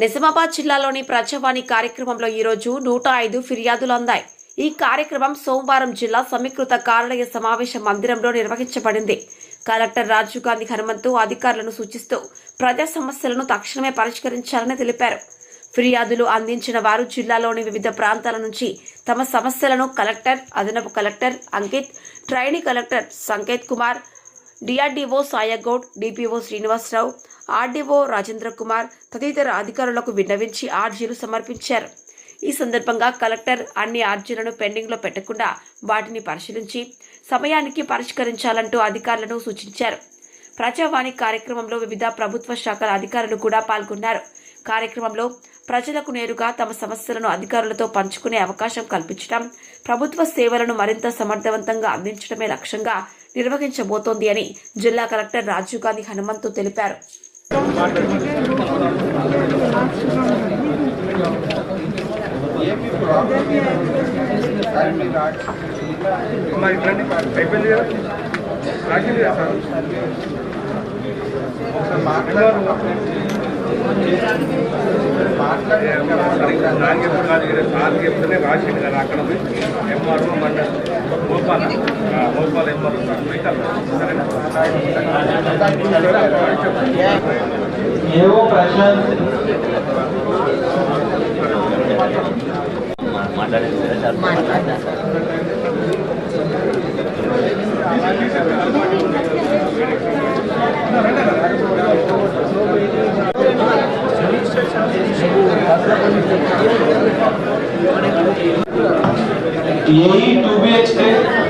నిజామాబాద్ జిల్లాలోని ప్రజావాణి కార్యక్రమంలో ఈరోజు నూట ఐదు ఫిర్యాదులు అందాయి. ఈ కార్యక్రమం సోమవారం జిల్లా సమీకృత కార్యాలయ సమావేశ మందిరంలో నిర్వహించబడింది. కలెక్టర్ రాజీవ్ గాంధీ హనుమంతు అధికారులను సూచిస్తూ ప్రజా సమస్యలను తక్షణమే పరిష్కరించాలని తెలిపారు. ఫిర్యాదులు అందించిన వారు జిల్లాలోని వివిధ ప్రాంతాల నుంచి తమ సమస్యలను కలెక్టర్ అదనపు collector Ankit trainee collector Sanket Kumar DRDO Saigoud DPO Srinivasarao RDO Rajendra Kumar తదితర అధికారులకు విన్నవించి ఆర్జీలు సమర్పించారు. ఈ సందర్భంగా కలెక్టర్ అన్ని ఆర్జీలను పెండింగ్లో పెట్టకుండా వాటిని పరిశీలించి సమయానికి పరిష్కరించాలంటూ అధికారులను సూచించారు. ప్రజావాణి కార్యక్రమంలో వివిధ ప్రభుత్వ శాఖల అధికారులు కూడా పాల్గొన్నారు. కార్యక్రమంలో ప్రజలకు నేరుగా తమ సమస్యలను అధికారులతో పంచుకునే అవకాశం కల్పించడం ప్రభుత్వ సేవలను మరింత సమర్థవంతంగా అందించడమే లక్ష్యంగా నిర్వహించబోతోంది అని జిల్లా కలెక్టర్ రాజీవ్ గాంధీ హనుమంతు తెలిపారు. అమ్మా ఇట్లండి అయిపోయింది కదా రాసింది కదా సార్ నాకు చెప్తే కాదు ఇక్కడ సార్ చెప్తేనే రాసింది కదా అక్కడ పోయి ఎంఆర్ఓ మన గోపాల ఆ, గోపాల ఏవో ప్రశాంత్ यही टू बी एच के